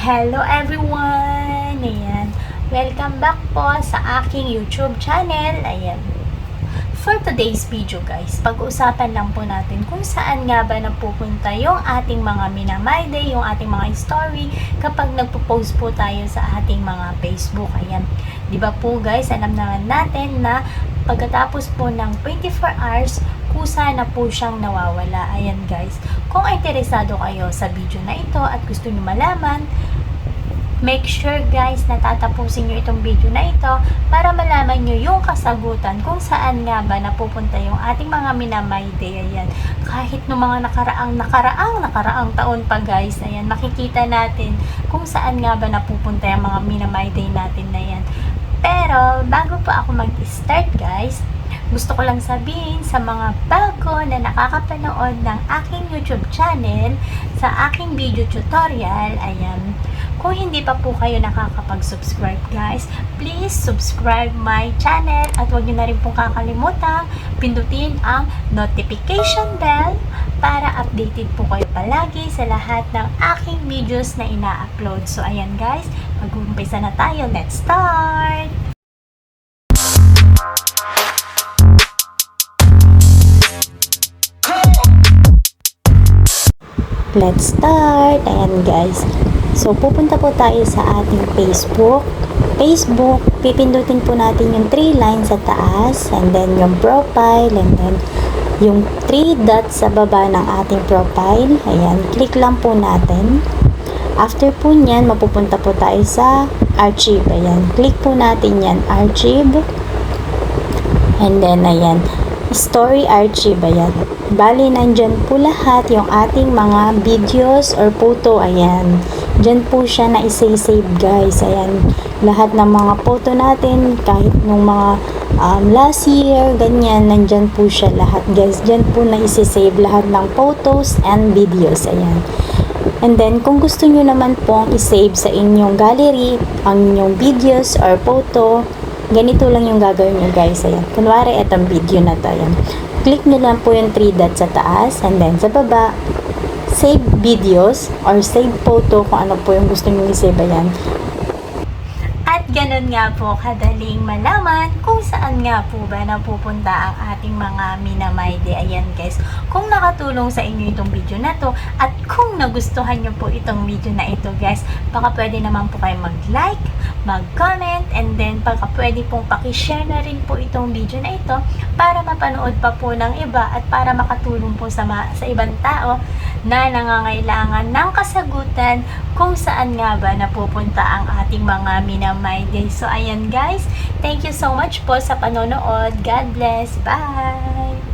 Hello everyone! Ayan. Welcome back po sa aking YouTube channel. Ayan. For today's video guys, pag-uusapan lang po natin kung saan nga ba napupunta yung ating mga minamayday, yung ating mga story kapag nagpo-post po tayo sa ating mga Facebook. Ayan. Di ba po guys, alam naman natin na pagkatapos po ng 24 hours, kusa na po siyang nawawala. Ayan guys. Kung interesado kayo sa video na ito at gusto nyo malaman, make sure guys na tatapusin nyo itong video na ito para malaman nyo yung kasagutan kung saan nga ba napupunta yung ating mga minamayday. Ayan. Kahit no mga nakaraang, nakaraang, nakaraang taon pa guys, ayan, makikita natin kung saan nga ba napupunta yung mga minamayday natin na yan. Pero, bago pa ako mag-start guys, gusto ko lang sabihin sa mga bago na nakakapanood ng aking YouTube channel sa aking video tutorial, ayan, kung hindi pa po kayo nakakapag-subscribe guys, please subscribe my channel at huwag nyo na rin pong kakalimutan pindutin ang notification bell para updated po kayo palagi sa lahat ng aking videos na ina-upload. So ayan guys, mag-umpisa na tayo. Let's start! Let's start! Ayan guys. So, pupunta po tayo sa ating Facebook. Facebook, pipindutin po natin yung three lines sa taas, and then yung profile, and then yung three dots sa baba ng ating profile. Ayan, click lang po natin. After po nyan, mapupunta po tayo sa archive. Ayan, click po natin yan, archive. And then, ayan, story archive, ayan. Bali, nandyan po lahat yung ating mga videos or photo, ayan. Diyan po siya na isa-save, guys. Ayan, lahat ng mga photo natin, kahit nung mga um, last year, ganyan, nandyan po siya lahat, guys. Diyan po na isa-save lahat ng photos and videos, ayan. And then, kung gusto nyo naman pong isave sa inyong gallery ang inyong videos or photo, ganito lang yung gagawin nyo guys. Ayan. Kunwari, itong video na to. Ayan. Click nyo lang po yung 3 dots sa taas and then sa baba, save videos or save photo kung ano po yung gusto nyo i-save. Ayan. Ganun nga po kadaling malaman kung saan nga po ba napupunta ang ating mga minamayde. Ayan guys, kung nakatulong sa inyo itong video na to at kung nagustuhan nyo po itong video na ito guys, baka pwede naman po kayo mag-like, mag-comment, and then baka pwede pong pakishare na rin po itong video na ito para mapanood pa po ng iba at para makatulong po sa, sa ibang tao na nangangailangan ng kasagutan kung saan nga ba napupunta ang ating mga minamay day. So, ayan guys, thank you so much po sa panonood. God bless. Bye!